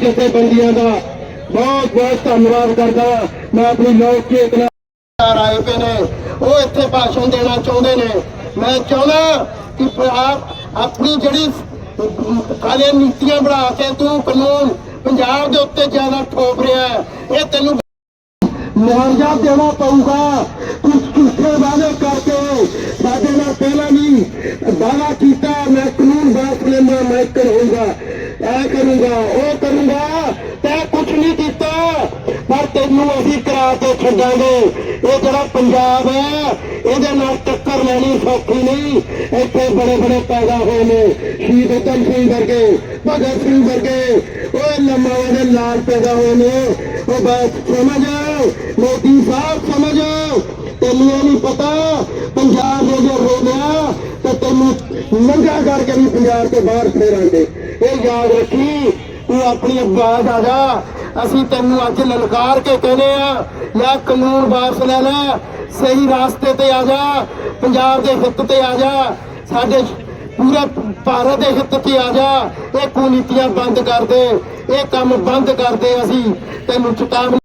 ਜਥੇਬੰਦੀਆਂ ਦਾ ਬਹੁਤ ਬਹੁਤ ਧੰਨਵਾਦ ਕਰਦਾ ਮੈਂ ਆਪਣੀ ਲੋਕ ਚੇਤਨਾ ਆਏ ਪਏ ਨੇ। ਉਹ ਇੱਥੇ ਭਾਸ਼ਣ ਦੇਣਾ ਚਾਹੁੰਦੇ ਨੇ। ਮੈਂ ਚਾਹੁੰਦਾ ਕਿ ਆਪ ਆਪਣੀ ਜਿਹੜੀ ਕਾਲੇ ਨੀਤੀਆਂ ਬਣਾ ਕੇ ਤੂੰ ਕਾਨੂੰਨ ਪੰਜਾਬ ਦੇ ਉੱਤੇ ਜ਼ਿਆਦਾ ਠੋਪ ਰਿਹਾ ਇਹ ਤੈਨੂੰ ਮੁਆਵਜ਼ਾ ਦੇਣਾ ਪਊਗਾ। ਤੂੰ ਝੂਠੇ ਵਾਅਦੇ ਕਰਕੇ ਸਾਡੇ ਨਾਲ ਪਹਿਲਾਂ ਵੀ ਵਾਅਦਾ ਕੀਤਾ, ਮੈਂ ਕਾਨੂੰਨ ਵਾਪਸ ਲੈਂਦਾ, ਮੈਂ ਕਰੂੰਗਾ ਐ ਕਰੂੰਗਾ। ਉਹ ਕਰੂੰਗਾ ਤੈਂ ਕੁਝ ਨਹੀਂ ਕੀਤਾ ਪਰ ਤੈਨੂੰ ਅਸੀਂ ਕਰਾ ਕੇ ਛੱਡਾਂਗੇ। ਇਹ ਜਿਹੜਾ ਪੰਜਾਬ ਹੈ, ਇਹਦੇ ਨਾਲ ਟੱਕਰ ਲੈਣੀ ਸੌਖੀ ਨਹੀਂ। ਇੱਥੇ ਬੜੇ ਬੜੇ ਪੈਦਾ ਹੋਏ ਨੇ। ਸ਼ਹੀਦ ਉਧਮ ਸਿੰਘ ਵਰਗੇ, ਭਗਤ ਸਿੰਘ ਵਰਗੇ ਉਹ ਲੰਮਾਵਾਂ ਦੇ ਨਾਲ ਪੈਦਾ ਹੋਏ ਨੇ। ਉਹ ਬਸ ਸਮਝ ਮੋਦੀ ਸਾਹਿਬ ਸਮਝ ਤੈਨੂੰ ਇਹ ਨਹੀਂ ਪਤਾ, ਪੰਜਾਬ ਦੇ ਜੇ ਰੋਲਿਆ ਤੇ ਤੈਨੂੰ ਨੰਗਾ ਕਰਕੇ ਵੀ ਪੰਜਾਬ ਤੋਂ ਬਾਹਰ ਫੇਰਾਂਗੇ। ਇਹ ਯਾਦ ਰੱਖੀ, ਤੂੰ ਆਪਣੀ ਆਵਾਜ਼ ਆ ਜਾ। ਅਸੀਂ ਤੈਨੂੰ ਅੱਜ ਲਲਕਾਰ ਕੇ ਕਹਿੰਦੇ ਆ, ਲੈ ਕਾਨੂੰਨ ਵਾਪਸ ਲੈ ਲੈ, ਸਹੀ ਰਾਸਤੇ ਤੇ ਆ ਜਾ, ਪੰਜਾਬ ਦੇ ਹਿੱਤ ਤੇ ਆ ਜਾ, ਸਾਡੇ ਪੂਰੇ ਭਾਰਤ ਦੇ ਹਿੱਤ ਤੇ ਆ ਜਾ, ਇਹ ਕੁਨੀਤੀਆਂ ਬੰਦ ਕਰ ਦੇ, ਇਹ ਕੰਮ ਬੰਦ ਕਰ ਦੇ ਅਸੀਂ, ਤੈਨੂੰ ਚੇਤਾਵਨੀ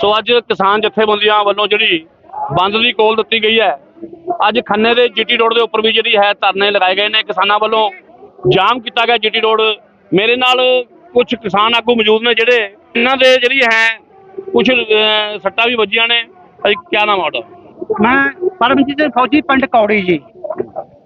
ਸੋ ਅੱਜ ਕਿਸਾਨ ਜਥੇਬੰਦੀਆਂ ਵੱਲੋਂ ਜਿਹੜੀ ਬੰਦ ਦੀ ਕੋਲ ਦਿੱਤੀ ਗਈ ਹੈ, ਅੱਜ ਖੰਨੇ ਦੇ ਜੀਟੀ ਰੋਡ ਦੇ ਉੱਪਰ ਵੀ ਜਿਹੜੀ ਹੈ ਧਰਨੇ ਲਗਾਏ ਗਏ ਨੇ, ਕਿਸਾਨਾਂ ਵੱਲੋਂ ਜਾਮ ਕੀਤਾ ਗਿਆ ਜੀਟੀ ਰੋਡ, ਮੇਰੇ ਨਾਲ ਕੁਝ ਕਿਸਾਨ ਆਗੂ ਮੌਜੂਦ ਨੇ ਜਿਹੜੇ ਇਹਨਾਂ ਦੇ ਜਿਹੜੀ ਹੈ ਕੁਝ ਸੱਟਾਂ ਵੀ ਵੱਜੀਆਂ ਨੇ। ਅਜੀ ਕੀ ਨਾਮ ਆ ਮੈਂ ਪਰਮਜੀਤ ਸਿੰਘ ਫੌਜੀ, ਪਿੰਡ ਕੌੜੀ ਜੀ।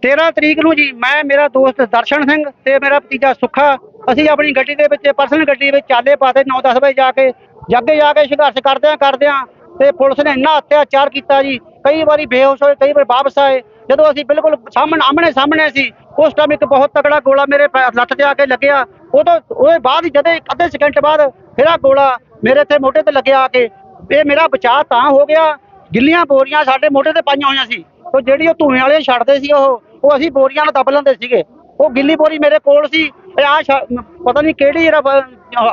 13 ਤਰੀਕ ਨੂੰ ਜੀ, ਮੈਂ, ਮੇਰਾ ਦੋਸਤ ਦਰਸ਼ਨ ਸਿੰਘ ਤੇ ਮੇਰਾ ਭਤੀਜਾ ਸੁੱਖਾ, ਅਸੀਂ ਆਪਣੀ ਗੱਡੀ ਦੇ ਵਿੱਚ, ਪਰਸਨਲ ਗੱਡੀ ਵਿੱਚ ਚਾਲੇ ਪਾਸੇ 9-10 ਵਜੇ ਜਾ ਕੇ, ਜੱਗੇ ਜਾ ਕੇ ਸੰਘਰਸ਼ ਕਰਦਿਆਂ ਕਰਦਿਆਂ ਤੇ ਪੁਲਿਸ ਨੇ ਇੰਨਾ ਅਤਿਆਚਾਰ ਕੀਤਾ ਜੀ। ਕਈ ਵਾਰੀ ਬੇਹੋਸ਼ ਹੋਏ, ਕਈ ਵਾਰ ਵਾਪਸ ਆਏ। ਜਦੋਂ ਅਸੀਂ ਬਿਲਕੁਲ ਸਾਹਮਣੇ ਆਮਣੇ ਸਾਹਮਣੇ ਸੀ, ਉਸ ਟਾਈਮ ਇੱਕ ਬਹੁਤ ਤਕੜਾ ਗੋਲਾ ਮੇਰੇ ਪੈ- ਲੱਤ ਤੇ ਆ ਕੇ ਲੱਗਿਆ। ਉਹ ਤੋਂ ਉਹਦੇ ਬਾਅਦ ਹੀ ਜਦੇ ਅੱਧੇ ਸਕਿੰਟ ਬਾਅਦ ਫਿਰ ਆ ਗੋਲਾ ਮੇਰੇ ਤੇ ਮੋਢੇ ਤੇ ਲੱਗਿਆ ਆ ਕੇ। ਇਹ ਮੇਰਾ ਬਚਾਅ ਤਾਂ ਹੋ ਗਿਆ। ਗਿੱਲੀਆਂ ਬੋਰੀਆਂ ਸਾਡੇ ਮੋਢੇ ਤੇ ਪਾਈਆਂ ਹੋਈਆਂ ਸੀ। ਉਹ ਜਿਹੜੀ ਉਹ ਧੂਏ ਵਾਲੇ ਛੱਡਦੇ ਸੀ ਉਹ ਉਹ ਅਸੀਂ ਬੋਰੀਆਂ ਨਾਲ ਦੱਬ ਲੈਂਦੇ ਸੀਗੇ। ਉਹ ਗਿੱਲੀ ਬੋਰੀ ਮੇਰੇ ਕੋਲ ਸੀ। ਇਹ ਆ ਪਤਾ ਨਹੀਂ ਕਿਹੜੀ ਜਿਹੜਾ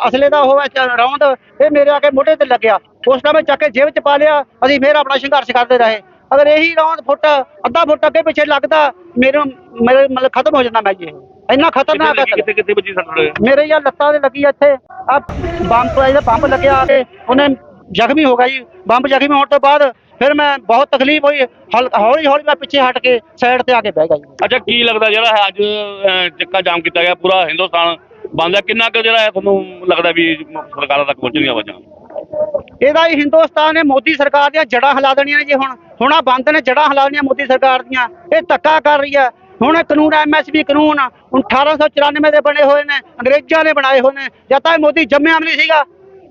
ਅਸਲੇ ਦਾ ਉਹ ਰੌਂਦ ਇਹ ਮੇਰੇ ਆ ਕੇ ਮੋਢੇ ਤੇ ਲੱਗਿਆ। ਉਸ ਟਾਈਮ ਚੱਕ ਕੇ ਜੇਬ ਚ ਪਾ ਲਿਆ। ਅਸੀਂ ਫੇਰ ਆਪਣਾ ਸੰਘਰਸ਼ ਕਰਦੇ ਰਹੇ। ਅਗਰ ਇਹੀ ਰੌਂਦ ਫੁੱਟ, ਅੱਧਾ ਫੁੱਟ ਅੱਗੇ ਪਿੱਛੇ ਲੱਗਦਾ, ਮੇਰੇ ਮੇਰੇ ਮਤਲਬ ਖਤਮ ਹੋ ਜਾਂਦਾ ਮੈਂ ਜੀ। ਇਹ। ਇੰਨਾ ਖਤਰਨਾਕ ਅਸਲ ਕਿੱਥੇ ਕਿੱਥੇ ਵੱਜੀ ਸੱਟ ਰਹੇ ਮੇਰੇ ਯਾਰ ਲੱਤਾਂ ਤੇ ਲੱਗੀ ਆ ਇੱਥੇ। ਆ ਬੰਬ ਤੋਂ ਇਹਦਾ ਬੰਬ ਲੱਗਿਆ ਆ ਕੇ ਉਹਨੇ ਜ਼ਖਮੀ ਹੋ ਗਿਆ ਜੀ। ਬੰਬ ਜ਼ਖਮੀ ਹੋਣ ਤੋਂ ਬਾਅਦ ਫਿਰ ਮੈਂ ਬਹੁਤ ਤਕਲੀਫ ਹੋਈ। ਹਲ- ਹੌਲੀ ਮੈਂ ਪਿੱਛੇ ਹਟ ਕੇ ਸਾਈਡ ਤੇ ਆ ਕੇ ਬਹਿ ਗਿਆ ਜੀ। ਅੱਛਾ ਕੀ ਲੱਗਦਾ ਜਿਹੜਾ ਹੈ ਅੱਜ ਚੱਕਾ ਜਾਮ ਕੀਤਾ ਗਿਆ ਪੂਰਾ ਹਿੰਦੁਸਤਾਨ ਬੰਦ ਹੈ? ਕਿੰਨਾ ਕੁ ਜਿਹੜਾ ਹੈ ਤੁਹਾਨੂੰ ਲੱਗਦਾ ਵੀ ਸਰਕਾਰਾਂ ਤੱਕ ਪਹੁੰਚਣੀਆਂ ਆਵਾਜ਼ਾਂ? ਇਹਦਾ ਹੀ ਹਿੰਦੁਸਤਾਨ ਨੇ ਮੋਦੀ ਸਰਕਾਰ ਦੀਆਂ ਜੜਾਂ ਹਿਲਾ ਦੇਣੀਆਂ ਨੇ ਜੀ ਹੁਣ। ਹੁਣ ਆ ਬੰਦ ਨੇ ਜੜਾਂ ਹਿਲਾ ਦੇਣੀਆਂ ਮੋਦੀ ਸਰਕਾਰ ਦੀਆਂ। ਇਹ ਧੱਕਾ ਕਰ ਰਹੀ ਹੈ। ਹੁਣ ਇਹ ਕਾਨੂੰਨ ਐਮਐਸਪੀ ਕਾਨੂੰਨ ਹੁਣ 1894 ਦੇ ਬਣੇ ਹੋਏ ਨੇ, ਅੰਗਰੇਜ਼ਾਂ ਨੇ ਬਣਾਏ ਹੋਏ ਨੇ। ਜਦ ਤੱਕ ਮੋਦੀ ਜੰਮਿਆ ਵੀ ਨਹੀਂ ਸੀਗਾ।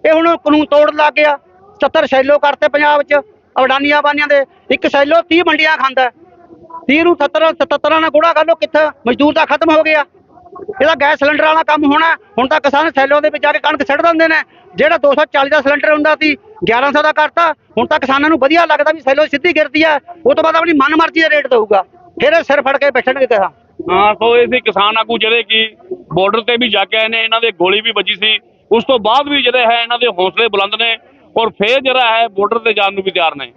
ਇਹ ਹੁਣ ਕਾਨੂੰਨ ਤੋੜਨ ਲੱਗ ਗਿਆ। 70 ਸੈਲੋ ਕਰਤੇ ਪੰਜਾਬ 'ਚ ਅਡਾਨੀਆਂ ਬਾਨੀਆਂ ਦੇ। ਇੱਕ ਸੈਲੋ 30 ਮੰਡੀਆਂ ਖਾਂਦਾ। 30 ਨੂੰ 70 77 ਨਾਲ ਗੁੜਾ ਕਰ ਲੋ ਕਿੱਥੇ? ਮਜ਼ਦੂਰ ਤਾਂ ਖਤਮ ਹੋ ਗਿਆ। ਇਹਦਾ ਗੈਸ ਸਿਲੰਡਰ ਵਾਲਾ ਕੰਮ ਹੋਣਾ ਹੁਣ ਤਾਂ ਕਿਸਾਨ ਸੈਲੋ ਦੇ ਵਿੱਚ ਜਾ ਕੇ ਕਣਕ ਛੱਡ ਦਿੰਦੇ ਨੇ। ਜਿਹੜਾ 240 ਦਾ ਸਿਲੰਡਰ ਹੁੰਦਾ ਸੀ 1100 ਦਾ ਕਰਤਾ। ਹੁਣ ਤਾਂ ਕਿਸਾਨਾਂ ਨੂੰ ਵਧੀਆ ਲੱਗਦਾ ਵੀ ਸੈਲੋ ਸਿੱਧੀ ਗਿਰਦੀ ਆ ਉਹ ਤੋਂ ਬਾਅਦ ਆਪਣੀ ਮਨਮਰਜ਼ੀ ਦਾ ਰੇਟ ਦਊਗਾ। ਫਿਰ ਸਿਰ ਫੜ ਕੇ ਬੈਠਣਗੇ ਕਿਸਾਨ ਹਾਂ? ਸੋ ਇਹ ਸੀ ਕਿਸਾਨ ਆਗੂ ਜਿਹੜੇ ਕਿ ਬਾਰਡਰ ਤੇ ਵੀ ਜਾ ਕੇ ਆਏ ਨੇ, ਇਹਨਾਂ ਦੇ ਗੋਲੀ ਵੀ ਵੱਜੀ ਸੀ। ਉਸ ਤੋਂ ਬਾਅਦ ਵੀ ਜਿਹੜੇ ਹੈ, ਇਹਨਾਂ ਦੇ ਹੌਸਲੇ ਬੁਲੰਦ ਨੇ ਔਰ ਫੇਰ ਜਿਹੜਾ ਹੈ ਬਾਰਡਰ ਤੇ ਜਾਣ ਨੂੰ ਵੀ ਤਿਆਰ ਨੇ।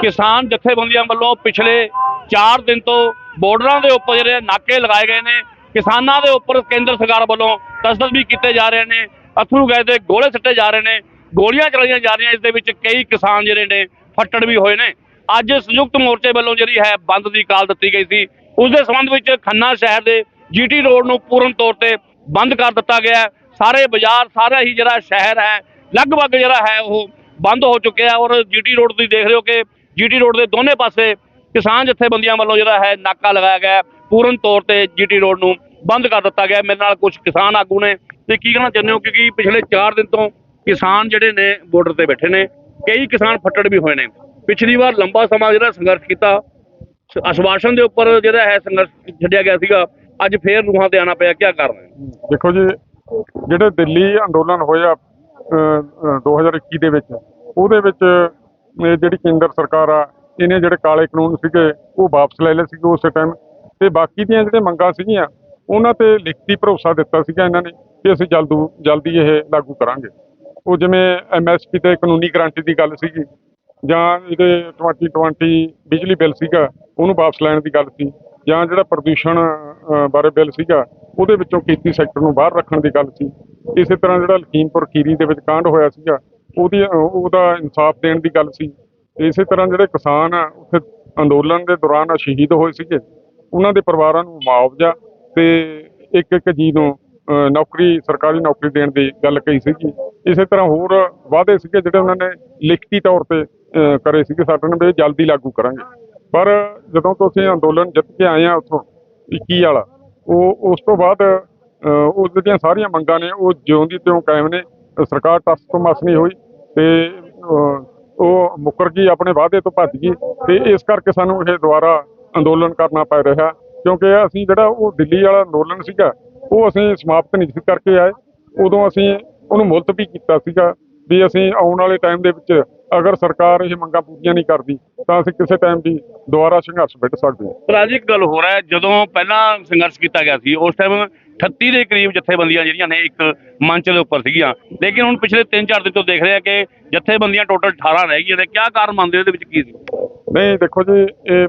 ਕਿਸਾਨ ਜਥੇਬੰਦੀਆਂ ਵੱਲੋਂ ਪਿਛਲੇ 4 ਦਿਨ ਤੋਂ ਬਾਰਡਰਾਂ ਦੇ ਉੱਪਰ ਜਿਹੜੇ ਨਾਕੇ ਲਗਾਏ ਗਏ ਨੇ, ਕਿਸਾਨਾਂ ਦੇ ਉੱਪਰ ਕੇਂਦਰ ਸਰਕਾਰ ਵੱਲੋਂ ਤਸਦਦ ਵੀ ਕੀਤੇ ਜਾ ਰਹੇ ਨੇ, ਅਥਰੂ ਗਏ ਤੇ ਗੋਲੇ ਸਿੱਟੇ ਜਾ ਰਹੇ ਨੇ, ਗੋਲੀਆਂ ਚਲਾਈਆਂ ਜਾ ਰਹੀਆਂ, ਇਸ ਦੇ ਵਿੱਚ ਕਈ ਕਿਸਾਨ ਜਿਹੜੇ ਨੇ, ਫੱਟੜ ਵੀ ਹੋਏ ਨੇ। ਅੱਜ ਸੰਯੁਕਤ ਮੋਰਚੇ ਵੱਲੋਂ ਜਿਹੜੀ ਹੈ ਬੰਦ ਦੀ ਕਾਲ ਦਿੱਤੀ ਗਈ ਸੀ। ਉਸ ਦੇ ਸੰਬੰਧ ਵਿੱਚ ਖੰਨਾ ਸ਼ਹਿਰ ਦੇ ਜੀਟੀ ਰੋਡ ਨੂੰ ਪੂਰਨ ਤੌਰ ਤੇ ਬੰਦ ਕਰ ਦਿੱਤਾ ਗਿਆ ਹੈ। ਸਾਰੇ ਬਾਜ਼ਾਰ, ਸਾਰਾ ਹੀ ਜਿਹੜਾ ਸ਼ਹਿਰ ਹੈ, ਲਗਭਗ ਜਿਹੜਾ ਹੈ ਉਹ ਬੰਦ ਹੋ ਚੁੱਕਿਆ ਹੈ ਔਰ ਜੀਟੀ ਰੋਡ ਤੁਸੀਂ ਦੇਖ ਰਹੇ ਹੋ ਕਿ ਜੀਟੀ ਰੋਡ ਦੇ ਦੋਨੇ ਪਾਸੇ ਕਿਸਾਨ ਜਥੇਬੰਦੀਆਂ ਵੱਲੋਂ ਜਿਹੜਾ ਹੈ ਨਾਕਾ ਲਗਾਇਆ ਗਿਆ ਪੂਰਨ ਤੌਰ ਤੇ ਜੀਟੀ ਰੋਡ ਨੂੰ ਬੰਦ ਕਰ ਦਿੱਤਾ ਗਿਆ ਮੇਰੇ ਨਾਲ ਕੁਝ ਕਿਸਾਨ ਆਗੂ ਨੇ ਤੇ ਕੀ ਕਹਿਣਾ ਚਾਹੁੰਦੇ ਹੋ? ਕਿਉਂਕਿ ਪਿਛਲੇ 4 ਦਿਨ ਤੋਂ ਕਿਸਾਨ ਜਿਹੜੇ ਨੇ ਬਾਰਡਰ ਤੇ ਬੈਠੇ ਨੇ, ਕਈ ਕਿਸਾਨ ਫੱਟੜ ਵੀ ਹੋਏ ਨੇ। ਪਿਛਲੀ ਵਾਰ ਲੰਬਾ ਸਮਾਂ ਜਿਹੜਾ ਸੰਘਰਸ਼ ਕੀਤਾ ਅਸ਼ਵਾਸਨ ਦੇ ਉੱਪਰ ਜਿਹੜਾ ਹੈ ਸੰਘਰਸ਼ ਛੱਡਿਆ ਗਿਆ ਸੀਗਾ, ਅੱਜ ਫੇਰ ਰੂਹਾਂ ਤੇ ਆਣਾ ਪਿਆ ਕੀ ਕਾਰਨ ਦੇਖੋ ਜੀ, ਜਿਹੜੇ ਦਿੱਲੀ ਅੰਦੋਲਨ ਹੋਇਆ 2021 ਦੇ ਵਿੱਚ, ਉਹਦੇ ਵਿੱਚ ਜਿਹੜੀ ਕੇਂਦਰ ਸਰਕਾਰ ਆ, ਇਹਨੇ ਜਿਹੜੇ ਕਾਲੇ ਕਾਨੂੰਨ ਸੀਗੇ, ਉਹ ਵਾਪਸ ਲੈ ਲਏ ਸੀਗੇ ਉਸੇ ਟਾਈਮ ਤੇ ਬਾਕੀ ਦੀਆਂ ਜਿਹੜੇ ਮੰਗਾਂ ਸੀਗੀਆਂ, ਉਹਨਾਂ ਤੇ ਲਿਖਤੀ ਭਰੋਸਾ ਦਿੱਤਾ ਸੀਗਾ ਇਹਨਾਂ ਨੇ ਕਿ ਅਸੀਂ ਜਲਦੂ, ਜਲਦੀ ਇਹ ਲਾਗੂ ਕਰਾਂਗੇ। ਉਹ ਜਿਵੇਂ ਐਮਐਸਪੀ ਤੇ ਕਾਨੂੰਨੀ ਗਰੰਟੀ ਦੀ ਗੱਲ ਸੀਗੀ ਜਾਂ ਇਹਦੇ 2020 ਬਿਜਲੀ ਬਿੱਲ ਸੀਗਾ, ਉਹਨੂੰ ਵਾਪਸ ਲੈਣ ਦੀ ਗੱਲ ਸੀ, ਜਾਂ ਜਿਹੜਾ ਪ੍ਰਦੂਸ਼ਣ ਬਾਰੇ ਬਿੱਲ ਸੀਗਾ, ਉਹਦੇ ਵਿੱਚੋਂ ਖੇਤੀ ਸੈਕਟਰ ਨੂੰ ਬਾਹਰ ਰੱਖਣ ਦੀ ਗੱਲ ਸੀ। ਇਸੇ ਤਰ੍ਹਾਂ ਜਿਹੜਾ ਲਖੀਮਪੁਰ ਖੀਰੀ ਦੇ ਵਿੱਚ ਕਾਂਡ ਹੋਇਆ ਸੀਗਾ, ਉਹਦੀ ਉਹਦਾ ਇਨਸਾਫ ਦੇਣ ਦੀ ਗੱਲ ਸੀ। ਇਸੇ ਤਰ੍ਹਾਂ ਜਿਹੜੇ ਕਿਸਾਨ ਆ, ਉੱਥੇ ਅੰਦੋਲਨ ਦੇ ਦੌਰਾਨ ਸ਼ਹੀਦ ਹੋਏ ਸੀਗੇ। ਉਹਨਾਂ ਦੇ ਪਰਿਵਾਰਾਂ ਨੂੰ ਮੁਆਵਜ਼ਾ ਤੇ ਇੱਕ ਇੱਕ ਜੀ ਨੂੰ ਨੌਕਰੀ, ਸਰਕਾਰੀ ਨੌਕਰੀ ਦੇਣ ਦੀ ਗੱਲ ਕਹੀ ਸੀਗੀ। ਇਸੇ ਤਰ੍ਹਾਂ ਹੋਰ ਵਾਅਦੇ ਸੀਗੇ ਜਿਹੜੇ ਉਹਨਾਂ ਨੇ ਲਿਖਤੀ ਤੌਰ ਤੇ, ਅਹ, ਕਰੇ ਸੀਗੇ। ਸਾਡੇ ਨਾਲ ਵੀ ਇਹ ਜਲਦੀ ਲਾਗੂ ਕਰਾਂਗੇ। ਪਰ ਜਦੋਂ ਤੋਂ ਅਸੀਂ ਅੰਦੋਲਨ ਜਿੱਤ ਕੇ ਆਏ ਆ ਉੱਥੋਂ 21 ਵਾਲਾ, ਉਹ, ਉਸ ਤੋਂ ਬਾਅਦ, ਅਹ ਉਹ ਜਿਹੜੀਆਂ ਸਾਰੀਆਂ ਮੰਗਾਂ ਨੇ, ਉਹ ਜਿਉਂ ਦੀ ਤਿਉਂ ਕਾਇਮ ਨੇ। ਸਰਕਾਰ ਟਸ ਤੋਂ ਮਸ ਨਹੀਂ ਹੋਈ ਤੇ ਉਹ ਮੁੱਕਰ ਗਈ, ਆਪਣੇ ਵਾਅਦੇ ਤੋਂ ਭੱਜ ਗਈ ਤੇ ਇਸ ਕਰਕੇ ਸਾਨੂੰ ਇਹ ਦੁਬਾਰਾ ਅੰਦੋਲਨ ਕਰਨਾ ਪੈ ਰਿਹਾ। ਕਿਉਂਕਿ ਅਸੀਂ ਜਿਹੜਾ ਉਹ ਦਿੱਲੀ ਵਾਲਾ ਅੰਦੋਲਨ ਸੀਗਾ ਉਹ ਅਸੀਂ ਸਮਾਪਤ ਨਹੀਂ ਕਰਕੇ ਆਏ। ਉਦੋਂ ਅਸੀਂ ਉਹਨੂੰ ਮੁਲਤਵੀ ਕੀਤਾ ਸੀਗਾ ਵੀ ਅਸੀਂ ਆਉਣ ਵਾਲੇ ਟਾਈਮ ਦੇ ਵਿੱਚ ਅਗਰ ਸਰਕਾਰ ਇਹ ਮੰਗਾਂ ਪੂਰੀਆਂ ਨਹੀਂ ਕਰਦੀ ਤਾਂ ਅਸੀਂ ਕਿਸੇ ਟਾਈਮ ਵੀ ਦੁਬਾਰਾ ਸੰਘਰਸ਼ ਵਿੱਢ ਸਕਦੇ ਹਾਂ। ਪਰ ਅੱਜ ਇੱਕ ਗੱਲ ਹੋ ਰਿਹਾ ਹੈ ਜਦੋਂ ਪਹਿਲਾਂ ਸੰਘਰਸ਼ ਕੀਤਾ ਗਿਆ ਸੀ ਉਸ ਟਾਈਮ 38 ਦੇ ਕਰੀਬ ਜਥੇਬੰਦੀਆਂ ਜਿਹੜੀਆਂ ਨੇ ਇੱਕ ਮੰਚ ਦੇ ਉੱਪਰ ਸੀਗੀਆਂ। ਲੇਕਿਨ ਹੁਣ ਪਿਛਲੇ 3-4 ਦਿਨ ਤੋਂ ਦੇਖ ਰਹੇ ਆ ਕਿ ਜਥੇਬੰਦੀਆਂ ਟੋਟਲ 18 ਰਹਿ ਗਈਆਂ ਨੇ। ਕਿਆ ਕਾਰਨ ਮੰਨਦੇ ਇਹਦੇ ਵਿੱਚ ਕੀ ਸੀ? ਨਹੀਂ ਦੇਖੋ ਜੀ ਇਹ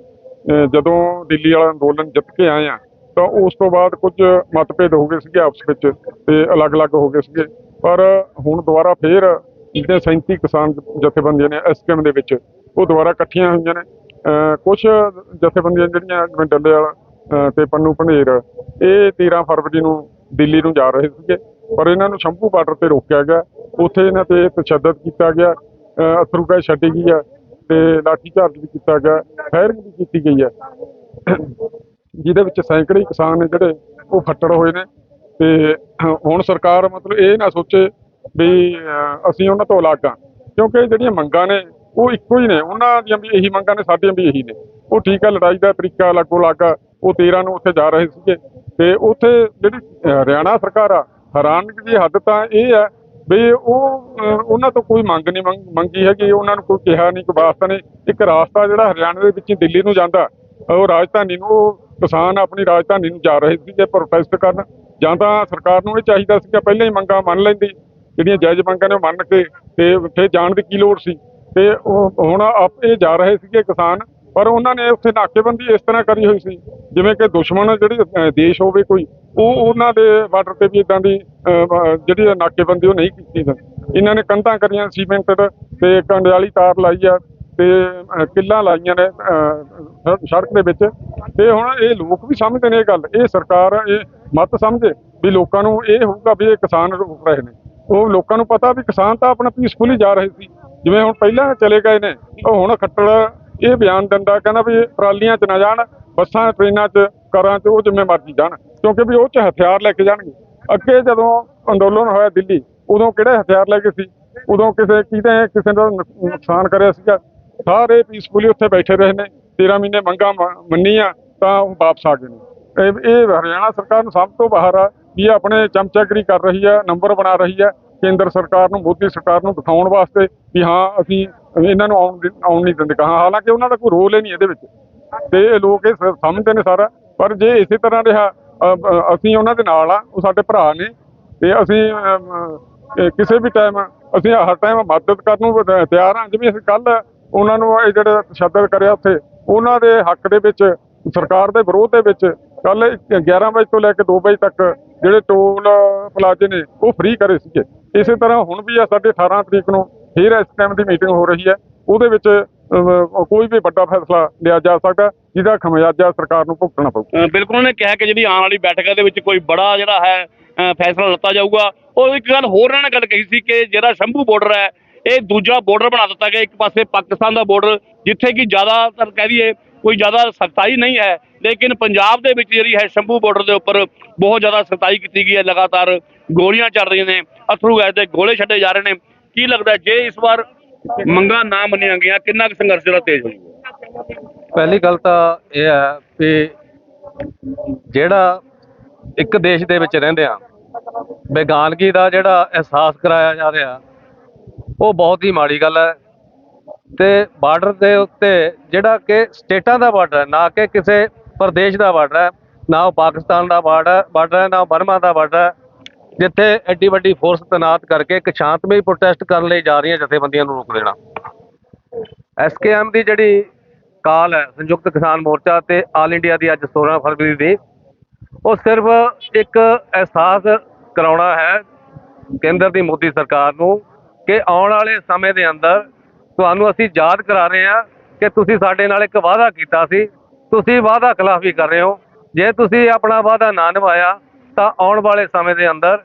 ਜਦੋਂ ਦਿੱਲੀ ਵਾਲਾ ਅੰਦੋਲਨ ਜਿੱਤ ਕੇ ਆਏ ਆ ਤਾਂ ਉਸ ਤੋਂ ਬਾਅਦ ਕੁਝ ਮਤਭੇਦ ਹੋ ਗਏ ਸੀਗੇ ਆਪਸ ਵਿੱਚ ਤੇ ਅਲੱਗ-ਅਲੱਗ ਹੋ ਗਏ ਸੀਗੇ। ਪਰ ਹੁਣ ਦੁਬਾਰਾ ਫੇਰ ਜਿਹੜੇ 37 ਕਿਸਾਨ ਜਥੇਬੰਦੀਆਂ ਨੇ ਐਸਕੇਐਮ ਦੇ ਵਿੱਚ, ਉਹ ਦੁਬਾਰਾ ਇਕੱਠੀਆਂ ਹੋਈਆਂ ਨੇ। ਕੁਝ ਜਥੇਬੰਦੀਆਂ ਜਿਹੜੀਆਂ ਜਿਵੇਂ ਡੱਲੇ ਵਾਲਾ ਤੇ ਪੰਨੂ ਪੰਢੇਰ ਇਹ 13 ਫਰਵਰੀ ਨੂੰ ਦਿੱਲੀ ਨੂੰ ਜਾ ਰਹੇ ਸੀਗੇ। ਪਰ ਇਹਨਾਂ ਨੂੰ ਸ਼ੰਭੂ ਬਾਰਡਰ ਤੇ ਰੋਕਿਆ ਗਿਆ। ਉੱਥੇ ਇਹਨਾਂ ਤੇ ਤਸ਼ੱਦਦ ਕੀਤਾ ਗਿਆ। ਅਹ ਅਥਰੂ ਗੈਸ ਛੱਡੀ ਗਈ ਹੈ ਤੇ ਲਾਠੀ ਚਾਰਜ ਵੀ ਕੀਤਾ ਗਿਆ। ਫਾਇਰਿੰਗ ਵੀ ਕੀਤੀ ਗਈ ਹੈ। ਜਿਹਦੇ ਵਿੱਚ ਸੈਂਕੜੇ ਕਿਸਾਨ ਨੇ ਜਿਹੜੇ ਉਹ ਫੱਟੜ ਹੋਏ ਨੇ ਤੇ ਹੁਣ ਸਰਕਾਰ ਮਤਲਬ ਇਹ ਨਾ ਸੋਚੇ ਵੀ ਅਸੀਂ ਉਹਨਾਂ ਤੋਂ ਅਲੱਗ ਆ ਕਿਉਂਕਿ ਜਿਹੜੀਆਂ ਮੰਗਾਂ ਨੇ, ਉਹ ਇੱਕੋ ਹੀ ਨੇ। ਉਹਨਾਂ ਦੀਆਂ ਵੀ ਇਹੀ ਮੰਗਾਂ ਨੇ, ਸਾਡੀਆਂ ਵੀ ਇਹੀ ਨੇ। ਉਹ ਠੀਕ ਆ, ਲੜਾਈ ਦਾ ਤਰੀਕਾ ਅਲੱਗੋ ਅਲੱਗ ਆ। ਉਹ 13 ਨੂੰ ਉੱਥੇ ਜਾ ਰਹੇ ਸੀਗੇ। ਤੇ ਉੱਥੇ ਜਿਹੜੀ ਹਰਿਆਣਾ ਸਰਕਾਰ ਆ, ਹੈਰਾਨਗੀ ਦੀ ਹੱਦ ਤਾਂ ਇਹ ਹੈ ਵੀ ਉਹ ਉਹਨਾਂ ਤੋਂ ਕੋਈ ਮੰਗ ਨਹੀਂ ਮੰਗ- ਮੰਗੀ ਹੈਗੀ। ਉਹਨਾਂ ਨੂੰ ਕੋਈ ਕਿਹਾ ਨਹੀਂ, ਕੋਈ ਵਾਸਤਾ ਨਹੀਂ। ਇੱਕ ਰਾਸਤਾ ਜਿਹੜਾ ਹਰਿਆਣਾ ਦੇ ਵਿੱਚ ਦਿੱਲੀ ਨੂੰ ਜਾਂਦਾ, ਉਹ ਰਾਜਧਾਨੀ ਨੂੰ ਉਹ ਕਿਸਾਨ ਆਪਣੀ ਰਾਜਧਾਨੀ ਨੂੰ ਜਾ ਰਹੇ ਸੀਗੇ ਪ੍ਰੋਟੈਸਟ ਕਰਨ। ਜਾਂ ਤਾਂ ਸਰਕਾਰ ਨੂੰ ਇਹ ਚਾਹੀਦਾ ਸੀਗਾ ਪਹਿਲਾਂ ਹੀ ਮੰਗਾਂ ਮੰਨ ਲੈਂਦੀ। ਜਿਹੜੀਆਂ ਜਾਇਜ਼ ਮੰਗਾਂ ਨੇ ਉਹ ਮੰਨ ਕੇ ਤੇ ਉੱਥੇ ਜਾਣ ਦੀ ਕੀ ਲੋੜ ਸੀ। ਤੇ ਹੁਣ ਆਪ ਇਹ ਜਾ ਰਹੇ ਸੀਗੇ ਕਿਸਾਨ, ਪਰ ਉਹਨਾਂ ਨੇ ਉੱਥੇ ਨਾਕੇਬੰਦੀ ਇਸ ਤਰ੍ਹਾਂ ਕਰੀ ਹੋਈ ਸੀ। ਜਿਵੇਂ ਕਿ ਦੁਸ਼ਮਣ ਜਿਹੜੀ ਦੇਸ਼ ਹੋਵੇ ਕੋਈ, ਉਹ ਉਹਨਾਂ ਦੇ ਬਾਰਡਰ ਤੇ ਵੀ ਇਦਾਂ ਦੀ ਜਿਹੜੀ ਨਾਕੇਬੰਦੀ ਉਹ ਨਹੀਂ ਕੀਤੀ ਜਾਂਦੀ ਇਹਨਾਂ ਨੇ ਕੰਧਾਂ ਕਰੀਆਂ ਸੀਮੈਂਟਡ ਤੇ ਕੰਡਿਆਲੀ ਤਾਰ ਲਾਈ ਆ। ਤੇ ਕਿੱਲਾਂ ਲਾਈਆਂ ਨੇ ਸੜਕ ਦੇ ਵਿੱਚ। ਤੇ ਹੁਣ ਇਹ ਲੋਕ ਵੀ ਸਮਝਦੇ ਨੇ ਇਹ ਗੱਲ। ਇਹ ਸਰਕਾਰ ਇਹ ਮਤ ਸਮਝੇ ਵੀ ਲੋਕਾਂ ਨੂੰ ਇਹ ਹੋਊਗਾ ਵੀ ਇਹ ਕਿਸਾਨ ਰੁਕ ਰਹੇ ਨੇ। ਉਹ ਲੋਕਾਂ ਨੂੰ ਪਤਾ ਵੀ ਕਿਸਾਨ ਤਾਂ ਆਪਣਾ ਪੀਸਫੁਲੀ ਜਾ ਰਹੇ ਸੀ। ਜਿਵੇਂ ਹੁਣ ਪਹਿਲਾਂ ਚਲੇ ਗਏ ਨੇ, ਉਹ ਹੁਣ ਖੱਟੜ ਇਹ ਬਿਆਨ ਦਿੰਦਾ, ਕਹਿੰਦਾ ਵੀ ਟਰਾਲੀਆਂ 'ਚ ਨਾ ਜਾਣ, ਬੱਸਾਂ, ਟ੍ਰੇਨਾਂ 'ਚ, ਕਾਰਾਂ 'ਚ, ਉਹ ਜਿਵੇਂ ਮਰਜ਼ੀ ਜਾਣ। ਕਿਉਂਕਿ ਵੀ ਉਹ 'ਚ ਹਥਿਆਰ ਲੈ ਕੇ ਜਾਣਗੇ। ਅੱਗੇ ਜਦੋਂ ਅੰਦੋਲਨ ਹੋਇਆ ਦਿੱਲੀ, ਉਦੋਂ ਕਿਹੜੇ ਹਥਿਆਰ ਲੈ ਕੇ ਸੀ? ਉਦੋਂ ਕਿਸੇ, ਕਿਤੇ ਕਿਸੇ ਦਾ ਨੁਕ- ਨੁਕਸਾਨ ਕਰਿਆ ਸੀਗਾ। ਸਾਰੇ ਪੀਸਫੁਲੀ ਉੱਥੇ ਬੈਠੇ ਰਹੇ ਨੇ। 13 ਮਹੀਨੇ ਮੰਗਾਂ ਮ- ਮੰਨੀਆਂ ਤਾਂ ਉਹ ਵਾਪਸ ਆ ਗਏ ਨੇ। ਇਹ ਹਰਿਆਣਾ ਸਰਕਾਰ ਨੂੰ ਸਭ ਤੋਂ ਬਾਹਰ ਆ ਵੀ ਇਹ ਆਪਣੇ ਚਮਚਾਗਰੀ ਕਰ ਰਹੀ ਹੈ ਨੰਬਰ ਬਣਾ ਰਹੀ ਹੈ ਕੇਂਦਰ ਸਰਕਾਰ ਨੂੰ, ਮੋਦੀ ਸਰਕਾਰ ਨੂੰ ਦਿਖਾਉਣ ਵਾਸਤੇ ਵੀ ਹਾਂ, ਅਸੀਂ ਇਹਨਾਂ ਨੂੰ ਆਉਣ ਆਉਣ ਨਹੀਂ ਦਿੰਦੇ। ਕਹਾਂ, ਹਾਲਾਂਕਿ ਉਹਨਾਂ ਦਾ ਕੋਈ ਰੋਲ ਹੀ ਨਹੀਂ ਇਹਦੇ ਵਿੱਚ। ਤੇ ਇਹ ਲੋਕ ਇਹ ਸਮਝਦੇ ਨੇ ਸਾਰਾ। ਪਰ ਜੇ ਇਸੇ ਤਰ੍ਹਾਂ ਰਿਹਾ ਅਸੀਂ ਉਹਨਾਂ ਦੇ ਨਾਲ ਆ, ਉਹ ਸਾਡੇ ਭਰਾ ਨੇ। ਤੇ ਅਸੀਂ ਕਿਸੇ ਵੀ ਟਾਈਮ ਅਸੀਂ ਹਰ ਟਾਈਮ ਮਦਦ ਕਰਨ ਨੂੰ ਤਿਆਰ ਹਾਂ ਜਿਵੇਂ ਅਸੀਂ ਕੱਲ ਉਹਨਾਂ ਨੂੰ ਇਹ ਜਿਹੜਾ ਤਸ਼ੱਦਦ ਕਰਿਆ ਉੱਥੇ, ਉਹਨਾਂ ਦੇ ਹੱਕ ਦੇ ਵਿੱਚ, ਸਰਕਾਰ ਦੇ ਵਿਰੋਧ ਦੇ ਵਿੱਚ ਕੱਲ 11 ਵਜੇ ਤੋਂ ਲੈ ਕੇ 2 ਵਜੇ ਤੱਕ ਜਿਹੜੇ ਟੋਲ ਪਲਾਜ਼ੇ ਨੇ, ਉਹ ਫ੍ਰੀ ਕਰੇ ਸੀਗੇ। ਇਸੇ ਤਰ੍ਹਾਂ ਹੁਣ ਵੀ ਆ ਸਾਡੇ 18 ਤਰੀਕ ਨੂੰ ਫਿਰ ਇਸ ਟਾਈਮ ਦੀ ਮੀਟਿੰਗ ਹੋ ਰਹੀ ਹੈ। ਉਹਦੇ ਵਿੱਚ ਕੋਈ ਵੀ ਵੱਡਾ ਫੈਸਲਾ ਲਿਆ ਜਾ ਸਕਦਾ, ਜਿਹਦਾ ਖਮਿਆਜਾ ਸਰਕਾਰ ਨੂੰ ਭੁਗਤਣਾ ਪਊ। ਬਿਲਕੁਲ ਉਹਨੇ ਕਿਹਾ ਕਿ ਜਿਹੜੀ ਆਉਣ ਵਾਲੀ ਬੈਠਕਾਂ ਦੇ ਵਿੱਚ ਕੋਈ ਬੜਾ ਜਿਹੜਾ ਹੈ ਫੈਸਲਾ ਲੱਤਾ ਜਾਊਗਾ। ਉਹ ਇੱਕ ਗੱਲ ਹੋਰ ਉਹਨਾਂ ਨੇ ਗੱਲ ਕਹੀ ਸੀ ਕਿ ਜਿਹੜਾ ਸ਼ੰਭੂ ਬਾਰਡਰ ਹੈ ਇਹ ਦੂਜਾ ਬਾਰਡਰ ਬਣਾ ਦਿੱਤਾ ਗਿਆ, ਇੱਕ ਪਾਸੇ ਪਾਕਿਸਤਾਨ ਦਾ ਬਾਰਡਰ ਜਿੱਥੇ ਕਿ ਜ਼ਿਆਦਾਤਰ ਕਹਿ ਦਈਏ ਕੋਈ ਜ਼ਿਆਦਾ ਸਖਤਾਈ ਨਹੀਂ ਹੈ, ਲੇਕਿਨ ਪੰਜਾਬ ਦੇ ਵਿੱਚ ਜਿਹੜੀ ਹੈ ਸ਼ੰਭੂ ਬਾਰਡਰ ਦੇ ਉੱਪਰ ਬਹੁਤ ਜ਼ਿਆਦਾ ਸਖਤਾਈ ਕੀਤੀ ਗਈ ਹੈ, ਲਗਾਤਾਰ ਗੋਲੀਆਂ ਚੱਲ ਰਹੀਆਂ ਨੇ, ਅਥਰੂ ਗੈਸ ਦੇ ਗੋਲੇ ਛੱਡੇ ਜਾ ਰਹੇ ਨੇ। ਕੀ ਲੱਗਦਾ ਜੇ ਇਸ ਵਾਰ ਮੰਗਾਂ ਨਾ ਮੰਨੀਆਂ ਗਈਆਂ, ਕਿੰਨਾ ਕੁ ਸੰਘਰਸ਼ ਜਿਹੜਾ ਤੇਜ਼ ਹੋਊਗਾ? ਪਹਿਲੀ ਗੱਲ ਤਾਂ ਇਹ ਹੈ ਕਿ ਜਿਹੜਾ ਇੱਕ ਦੇਸ਼ ਦੇ ਵਿੱਚ ਰਹਿੰਦੇ ਆ, ਬੇਗਾਨਗੀ ਦਾ ਜਿਹੜਾ ਅਹਿਸਾਸ ਕਰਾਇਆ ਜਾ ਰਿਹਾ ਉਹ ਬਹੁਤ ਹੀ ਮਾੜੀ ਗੱਲ ਹੈ। ਤੇ ਬਾਰਡਰ ਦੇ ਉੱਤੇ ਜਿਹੜਾ ਕਿ ਸਟੇਟਾਂ ਦਾ ਬਾਰਡਰ ਹੈ, ਨਾ ਕਿ ਕਿਸੇ ਪ੍ਰਦੇਸ਼ ਦਾ ਬਾਰਡਰ ਹੈ, ਨਾ ਉਹ ਪਾਕਿਸਤਾਨ ਦਾ ਬਾਰਡਰ ਬਾਰਡਰ ਹੈ, ਨਾ ਉਹ ਬਰਮਾ ਦਾ ਬਾਰਡਰ ਹੈ, ਜਿੱਥੇ ਐਡੀ ਵੱਡੀ ਫੋਰਸ ਤੈਨਾਤ ਕਰਕੇ ਇੱਕ ਸ਼ਾਂਤਮਈ ਪ੍ਰੋਟੈਸਟ ਕਰਨ ਲਈ ਜਾ ਰਹੀਆਂ ਜਥੇਬੰਦੀਆਂ ਨੂੰ ਰੋਕ ਦੇਣਾ। ਐਸਕੇਐਮ ਦੀ ਜਿਹੜੀ ਕਾਲ ਹੈ, ਸੰਯੁਕਤ ਕਿਸਾਨ ਮੋਰਚਾ ਤੇ ਆਲ ਇੰਡੀਆ ਦੀ ਅੱਜ 16 ਫਰਵਰੀ ਦੀ, ਉਹ ਸਿਰਫ ਇੱਕ ਅਹਿਸਾਸ ਕਰਾਉਣਾ ਹੈ, ਕੇਂਦਰ ਦੀ ਮੋਦੀ ਸਰਕਾਰ ਨੂੰ ਕਿ ਆਉਣ ਵਾਲੇ ਸਮੇਂ ਦੇ ਅੰਦਰ ਤੁਹਾਨੂੰ ਅਸੀਂ ਯਾਦ ਕਰਾ ਰਹੇ ਹਾਂ ਕਿ ਤੁਸੀਂ ਸਾਡੇ ਨਾਲ ਇੱਕ ਵਾਅਦਾ ਕੀਤਾ ਸੀ। ਤੁਸੀਂ ਵਾਅਦਾ ਖਿਲਾਫੀ ਕਰ ਰਹੇ ਹੋ। ਜੇ ਤੁਸੀਂ ਆਪਣਾ ਵਾਅਦਾ ਨਾ ਨਿਭਾਇਆ, ਤਾਂ ਆਉਣ ਵਾਲੇ ਸਮੇਂ ਦੇ ਅੰਦਰ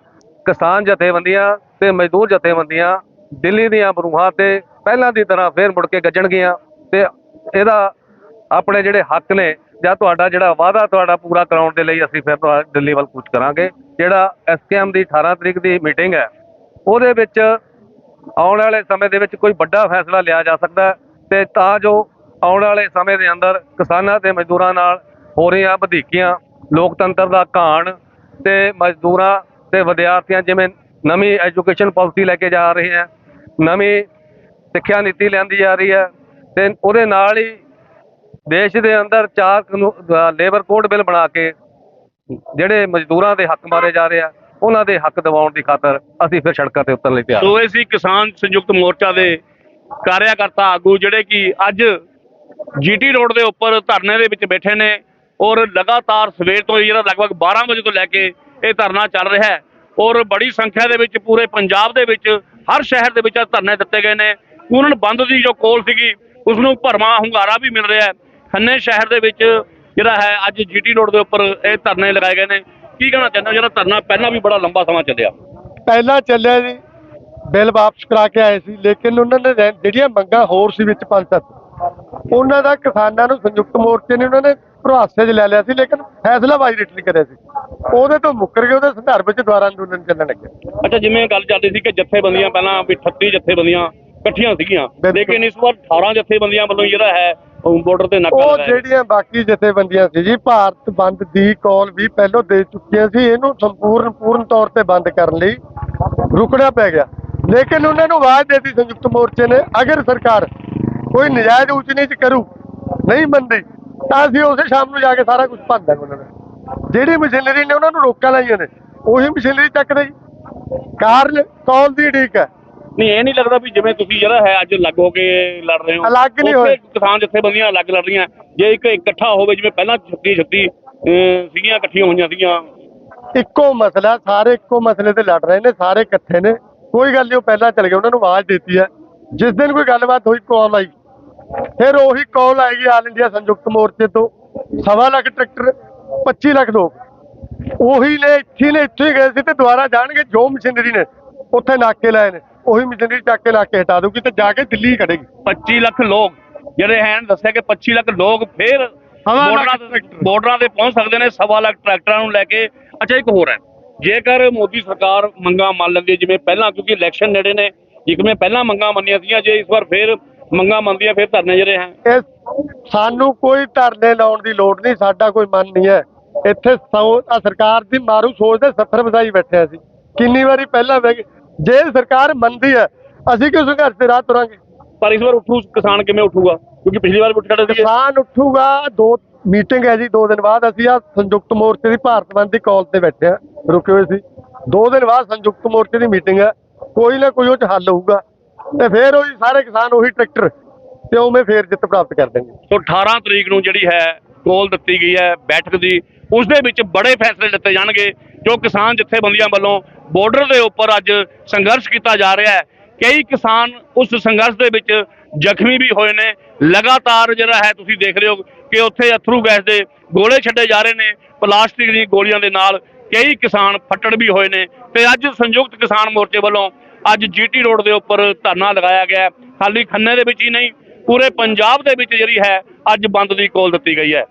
ਕਿਸਾਨ ਜਥੇਬੰਦੀਆਂ ਤੇ ਮਜ਼ਦੂਰ ਜਥੇਬੰਦੀਆਂ ਦਿੱਲੀ ਦੀਆਂ ਬਰੂਹਾਂ ਤੇ ਪਹਿਲਾਂ ਦੀ ਤਰ੍ਹਾਂ ਫੇਰ ਮੁੜ ਕੇ ਗੱਜਣਗੀਆਂ ਤੇ ਇਹਦਾ ਆਪਣੇ ਜਿਹੜੇ ਹੱਕ ਨੇ ਜਾਂ ਤੁਹਾਡਾ ਜਿਹੜਾ ਵਾਅਦਾ ਤੁਹਾਡਾ ਪੂਰਾ ਕਰਾਉਣ ਦੇ ਲਈ ਅਸੀਂ ਫਿਰ ਦਿੱਲੀ ਵੱਲ ਕੂਚ ਕਰਾਂਗੇ। ਜਿਹੜਾ ਐਸਕੇਐਮ ਦੀ 18 ਤਰੀਕ ਦੀ ਮੀਟਿੰਗ ਹੈ, ਉਹਦੇ ਵਿੱਚ ਆਉਣ ਵਾਲੇ ਸਮੇਂ ਦੇ ਵਿੱਚ ਕੋਈ ਵੱਡਾ ਫੈਸਲਾ ਲਿਆ ਜਾ ਸਕਦਾ ਹੈ ਤੇ ਤਾਂ ਜੋ ਆਉਣ ਵਾਲੇ ਸਮੇਂ ਦੇ ਅੰਦਰ ਕਿਸਾਨਾਂ ਤੇ ਮਜ਼ਦੂਰਾਂ ਨਾਲ ਹੋ ਰਹੀਆਂ ਵਧੀਕੀਆਂ ਲੋਕਤੰਤਰ ਦਾ ਘਾਣ ਤੇ ਮਜ਼ਦੂਰਾਂ ਤੇ ਵਿਦਿਆਰਥੀਆਂ ਜਿਵੇਂ ਨਵੀਂ ਐਜੂਕੇਸ਼ਨ ਪਾਲਿਸੀ ਲੈ ਕੇ ਜਾ ਰਹੇ ਹੈ, ਨਵੀਂ ਸਿੱਖਿਆ ਨੀਤੀ ਲਿਆਂਦੀ ਜਾ ਰਹੀ ਹੈ ਤੇ ਉਹਦੇ ਨਾਲ ਹੀ ਦੇਸ਼ ਦੇ ਅੰਦਰ ਚਾਰ ਲੇਬਰ ਕੋਡ ਬਿੱਲ ਬਣਾ ਕੇ ਜਿਹੜੇ ਮਜ਼ਦੂਰਾਂ ਦੇ ਹੱਕ ਮਾਰੇ ਜਾ ਰਹੇ ਆ ਉਹਨਾਂ ਦੇ ਹੱਕ ਦਿਵਾਉਣ ਦੀ ਖਾਤਰ ਅਸੀਂ ਫਿਰ ਸੜਕਾਂ ਤੇ ਉਤਰਨ ਲਈ ਤਿਆਰ ਹਾਂ। ਸੋ ਇਹ ਸੀ ਕਿਸਾਨ ਸੰਯੁਕਤ ਮੋਰਚਾ ਦੇ ਕਾਰਿਆਕਰਤਾ ਆਗੂ ਜਿਹੜੇ ਕਿ ਅੱਜ ਜੀਟੀ ਰੋਡ ਦੇ ਉੱਪਰ ਧਰਨੇ ਦੇ ਵਿੱਚ ਬੈਠੇ ਨੇ ਔਰ ਲਗਾਤਾਰ ਸਵੇਰ ਤੋਂ ਜਿਹੜਾ ਲਗਭਗ 12 ਵਜੇ ਤੋਂ ਲੈ ਕੇ ਇਹ ਧਰਨਾ ਚੱਲ ਰਿਹਾ ਹੈ ਔਰ ਬੜੀ ਸੰਖਿਆ ਦੇ ਵਿੱਚ ਪੂਰੇ ਪੰਜਾਬ ਦੇ ਵਿੱਚ ਹਰ ਸ਼ਹਿਰ ਦੇ ਵਿੱਚ ਇਹ ਧਰਨੇ ਦਿੱਤੇ ਗਏ ਨੇ ਪੂਰਨ ਬੰਦ ਦੀ ਜੋ ਕੋਲ ਸੀਗੀ ਉਸ ਨੂੰ ਭਰਵਾਂ ਹੁੰਗਾਰਾ ਵੀ ਮਿਲ ਰਿਹਾ ਹੈ ਖੰਨੇ ਸ਼ਹਿਰ ਦੇ ਵਿੱਚ ਜਿਹੜਾ ਹੈ, ਅੱਜ ਜੀਟੀ ਰੋਡ ਦੇ ਉੱਪਰ ਇਹ ਧਰਨੇ ਲਗਾਏ ਗਏ ਨੇ ਕੀ ਕਹਿਣਾ ਚਾਹੁੰਦੇ ਹੋ? ਜਿਹੜਾ ਧਰਨਾ ਪਹਿਲਾਂ ਵੀ ਬੜਾ ਲੰਬਾ ਸਮਾਂ ਚੱਲਿਆ। ਪਹਿਲਾਂ ਚੱਲਿਆ ਜੀ ਬਿੱਲ ਵਾਪਸ ਕਰਾ ਕੇ ਆਏ ਸੀ ਲੇਕਿਨ ਉਹਨਾਂ ਨੇ ਜਿਹੜੀਆਂ ਮੰਗਾਂ ਹੋਰ ਸੀ ਵਿੱਚ ਪੰਜ ਸੱਤ ਉਹਨਾਂ ਦਾ ਕਿਸਾਨਾਂ ਨੂੰ ਸੰਯੁਕਤ ਮੋਰਚੇ ਨੇ ਉਹਨਾਂ ਨੇ ਭਰੋਸੇ 'ਚ ਲੈ ਲਿਆ ਸੀ ਲੇਕਿਨ ਫੈਸਲਾ ਵਾਇਰੇਟ ਨਹੀਂ ਕਰਿਆ ਸੀ। ਉਹਦੇ ਤੋਂ ਮੁੱਕਰ ਗਏ ਉਹਦੇ ਸੰਦਰਭ ਵਿੱਚ ਦੁਬਾਰਾ ਅੰਦੋਲਨ ਚੱਲਣ ਲੱਗਿਆ ਅੱਛਾ ਜਿਵੇਂ ਗੱਲ ਚੱਲਦੀ ਸੀ ਕਿ ਜਥੇਬੰਦੀਆਂ ਪਹਿਲਾਂ ਵੀ 38 ਜਥੇਬੰਦੀਆਂ ਇਕੱਠੀਆਂ ਸੀਗੀਆਂ। ਲੇਕਿਨ ਇਸ ਵਾਰ 18 ਜਥੇਬੰਦੀਆਂ ਵੱਲੋਂ ਜਿਹੜਾ ਹੈ ਬਾਰਡਰ ਤੇ ਨਾਕਾ ਉਹ ਲਗਾਇਆ ਜਿਹੜੀਆਂ ਬਾਕੀ ਜਥੇਬੰਦੀਆਂ ਸੀ ਜੀ ਭਾਰਤ ਬੰਦ ਦੀ ਕਾਲ ਵੀ ਪਹਿਲਾਂ ਦੇ ਚੁੱਕੀਆਂ ਸੀ ਇਹਨੂੰ ਸੰਪੂਰਨ ਪੂਰਨ ਤੌਰ ਤੇ ਬੰਦ ਕਰਨ ਲਈ ਰੁਕਣਾ ਪੈ ਗਿਆ। ਲੇਕਿਨ ਉਹਨਾਂ ਨੂੰ ਆਵਾਜ਼ ਦੇਤੀ ਸੰਯੁਕਤ ਮੋਰਚੇ ਨੇ ਅਗਰ ਸਰਕਾਰ ਕੋਈ ਨਜਾਇਜ਼ ਉੱਚ ਨੀਚ ਕਰੂ ਨਹੀਂ ਮੰਨਦੀ ਤਾਂ ਅਸੀਂ ਉਸੇ ਸ਼ਾਮ ਨੂੰ ਜਾ ਕੇ ਸਾਰਾ ਕੁਝ ਭੰਨ ਦਾਂਗੇ ਉਹਨਾਂ ਦਾ ਜਿਹੜੀ ਮਸ਼ੀਨਰੀ ਨੇ ਉਹਨਾਂ ਨੂੰ ਰੋਕਾਂ ਲਾਈਆਂ ਨੇ ਉਹੀ ਮਸ਼ੀਨਰੀ ਚੱਕਦੇ ਜੀ। ਕਾਰਨ ਕਾਲ ਦੀ ਢੀਕ ਹੈ? ਨਹੀਂ ਇਹ ਨਹੀਂ ਲੱਗਦਾ ਵੀ ਜਿਵੇਂ ਤੁਸੀਂ ਜਿਹੜਾ ਹੈ ਅੱਜ ਅਲੱਗ ਹੋ ਕੇ ਲੜ ਰਹੇ ਹੋ। ਅਲੱਗ ਨਹੀਂ ਉੱਥੇ ਹੋਏ। ਕਿਸਾਨ ਜਥੇਬੰਦੀਆਂ ਅਲੱਗ ਲੜ ਰਹੀਆਂ। ਜੇ ਇੱਕ ਇਕੱਠਾ ਹੋਵੇ ਜਿਵੇਂ ਪਹਿਲਾਂ 36 36 ਸੀਗੀਆਂ ਇਕੱਠੀਆਂ ਹੋਈਆਂ ਸੀਗੀਆਂ। ਇੱਕੋ ਮਸਲਾ ਸਾਰੇ ਇੱਕੋ ਮਸਲੇ ਤੇ ਲੜ ਰਹੇ ਨੇ ਸਾਰੇ ਇਕੱਠੇ ਨੇ। ਕੋਈ ਗੱਲ ਨਹੀਂ ਉਹ ਪਹਿਲਾਂ ਚਲੇ ਗਏ ਉਹਨਾਂ ਨੂੰ ਆਵਾਜ਼ ਦਿੱਤੀ ਹੈ। ਜਿਸ ਦਿਨ ਕੋਈ ਗੱਲਬਾਤ ਹੋਈ ਕਾਲ ਆਈ। ਫਿਰ ਉਹੀ ਕਾਲ ਆਏਗੀ ਆਲ ਇੰਡੀਆ ਸੰਯੁਕਤ ਮੋਰਚੇ ਤੋਂ। ਸਵਾ ਲੱਖ ਟਰੈਕਟਰ 25 ਲੱਖ ਲੋਕ। ਉਹੀ ਨੇ ਇੱਥੇ ਨੇ ਇੱਥੇ ਹੀ ਗਏ ਸੀ ਤੇ ਦੁਬਾਰਾ ਜਾਣਗੇ ਜੋ ਮਸ਼ੀਨਰੀ ਨੇ ਉੱਥੇ ਨਾਕੇ ਲਾਏ ਨੇ। ਉਹੀ ਮਸ਼ੀਨਰੀ ਚੱਕ ਕੇ ਲਾ ਕੇ ਹਟਾ ਦੂਗੀ ਤੇ ਜਾ ਕੇ ਦਿੱਲੀ ਖੜੇਗੀ। 25 ਲੱਖ ਲੋਕ ਜਿਹੜੇ ਹਨ ਦੱਸਿਆ ਕਿ 25 ਲੱਖ ਲੋਕ ਫੇਰ ਬਾਰਡਰਾਂ ਤੇ ਪਹੁੰਚ ਸਕਦੇ ਨੇ ਸਵਾ ਲੱਖ ਟਰੈਕਟਰਾਂ ਨੂੰ ਲੈ ਕੇ। ਅੱਛਾ ਇੱਕ ਹੋਰ ਹੈ। ਜੇਕਰ ਮੋਦੀ ਸਰਕਾਰ ਮੰਗਾਂ ਮੰਨ ਲੈਂਦੀ ਜਿਵੇਂ ਪਹਿਲਾਂ ਕਿਉਂਕਿ ਇਲੈਕਸ਼ਨ ਨੇੜੇ ਨੇ ਜਿਵੇਂ ਪਹਿਲਾਂ ਮੰਗਾਂ ਮੰਨੀਆਂ ਸੀਗੀਆਂ ਜੇ ਇਸ ਵਾਰ ਫੇਰ ਮੰਗਾਂ ਮੰਨਦੀਆਂ ਫਿਰ ਧਰਨੇ ਜਿਹੜੇ ਹੈ ਸਾਨੂੰ ਕੋਈ ਧਰਨੇ ਲਾਉਣ ਦੀ ਲੋੜ ਨਹੀਂ ਸਾਡਾ ਕੋਈ ਮਨ ਨਹੀਂ ਹੈ। ਇੱਥੇ ਸੌ ਸਰਕਾਰ ਦੀ ਮਾਰੂ ਸੋਚ ਦੇ ਸੱਥਰ ਵਜਾਈ ਬੈਠੇ ਅਸੀਂ। ਕਿੰਨੀ ਵਾਰੀ ਪਹਿਲਾਂ ਜੇ ਸਰਕਾਰ ਮੰਨਦੀ ਹੈ ਅਸੀਂ ਕਿਉਂ ਸੰਘਰਸ਼ ਦੇ ਰਾਹ ਤੁਰਾਂਗੇ? ਪਰ ਇਸ ਵਾਰ ਉੱਠੂ ਕਿਸਾਨ ਕਿਵੇਂ ਉੱਠੂਗਾ? ਕਿਉਂਕਿ ਪਿਛਲੀ ਵਾਰ ਉੱਠ ਖੜੇ ਸੀਗੇ। ਕਿਸਾਨ ਉੱਠੂਗਾ ਦੋ ਮੀਟਿੰਗ ਹੈ ਜੀ ਦੋ ਦਿਨ ਬਾਅਦ ਅਸੀਂ ਆ ਸੰਯੁਕਤ ਮੋਰਚੇ ਦੀ ਭਾਰਤ ਬੰਦ ਦੀ ਕਾਲ ਤੇ ਬੈਠੇ ਆ ਰੁਕੇ ਹੋਏ ਸੀ। ਦੋ ਦਿਨ ਬਾਅਦ ਸੰਯੁਕਤ ਮੋਰਚੇ ਦੀ ਮੀਟਿੰਗ ਹੈ ਕੋਈ ਨਾ ਕੋਈ ਉਹ ਚ ਹੱਲ ਹੋਊਗਾ। ਤੇ ਫੇਰ ਉਹੀ ਸਾਰੇ ਕਿਸਾਨ ਉਹੀ ਟਰੈਕਟਰ ਤੇ ਉਵੇਂ ਫੇਰ ਜਿੱਤ ਪ੍ਰਾਪਤ ਕਰ ਦੇਣਗੇ। ਸੋ 18 ਤਰੀਕ ਨੂੰ ਜਿਹੜੀ ਹੈ ਕੋਲ ਦਿੱਤੀ ਗਈ ਹੈ ਬੈਠਕ ਦੀ ਉਸ ਦੇ ਵਿੱਚ ਬੜੇ ਫੈਸਲੇ ਲਿੱਤੇ ਜਾਣਗੇ ਜੋ ਕਿਸਾਨ ਜਥੇਬੰਦੀਆਂ ਵੱਲੋਂ ਬਾਰਡਰ ਦੇ ਉੱਪਰ ਅੱਜ ਸੰਘਰਸ਼ ਕੀਤਾ ਜਾ ਰਿਹਾ ਹੈ। ਕਈ ਕਿਸਾਨ ਉਸ ਸੰਘਰਸ਼ ਦੇ ਵਿੱਚ ਜ਼ਖਮੀ ਵੀ ਹੋਏ ਨੇ। ਲਗਾਤਾਰ ਜਿਹੜਾ ਹੈ, ਤੁਸੀਂ ਦੇਖ ਰਹੇ ਹੋ ਕਿ ਉੱਥੇ ਅਥਰੂ ਗੈਸ ਦੇ ਗੋਲੇ ਛੱਡੇ ਜਾ ਰਹੇ ਨੇ। ਪਲਾਸਟਿਕ ਦੀਆਂ ਗੋਲੀਆਂ ਦੇ ਨਾਲ ਕਈ ਕਿਸਾਨ ਫੱਟੜ ਵੀ ਹੋਏ ਨੇ। ਤੇ ਅੱਜ ਸੰਯੁਕਤ ਕਿਸਾਨ ਮੋਰਚੇ ਵੱਲੋਂ ਅੱਜ ਜੀਟੀ ਰੋਡ ਦੇ ਉੱਪਰ ਧਰਨਾ ਲਗਾਇਆ ਗਿਆ ਖਾਲੀ ਖੰਨੇ ਦੇ ਵਿੱਚ ਹੀ ਨਹੀਂ, ਪੂਰੇ ਪੰਜਾਬ ਦੇ ਵਿੱਚ ਜਿਹੜੀ ਹੈ, ਅੱਜ ਬੰਦ ਦੀ ਕੋਲ ਦਿੱਤੀ ਗਈ ਹੈ।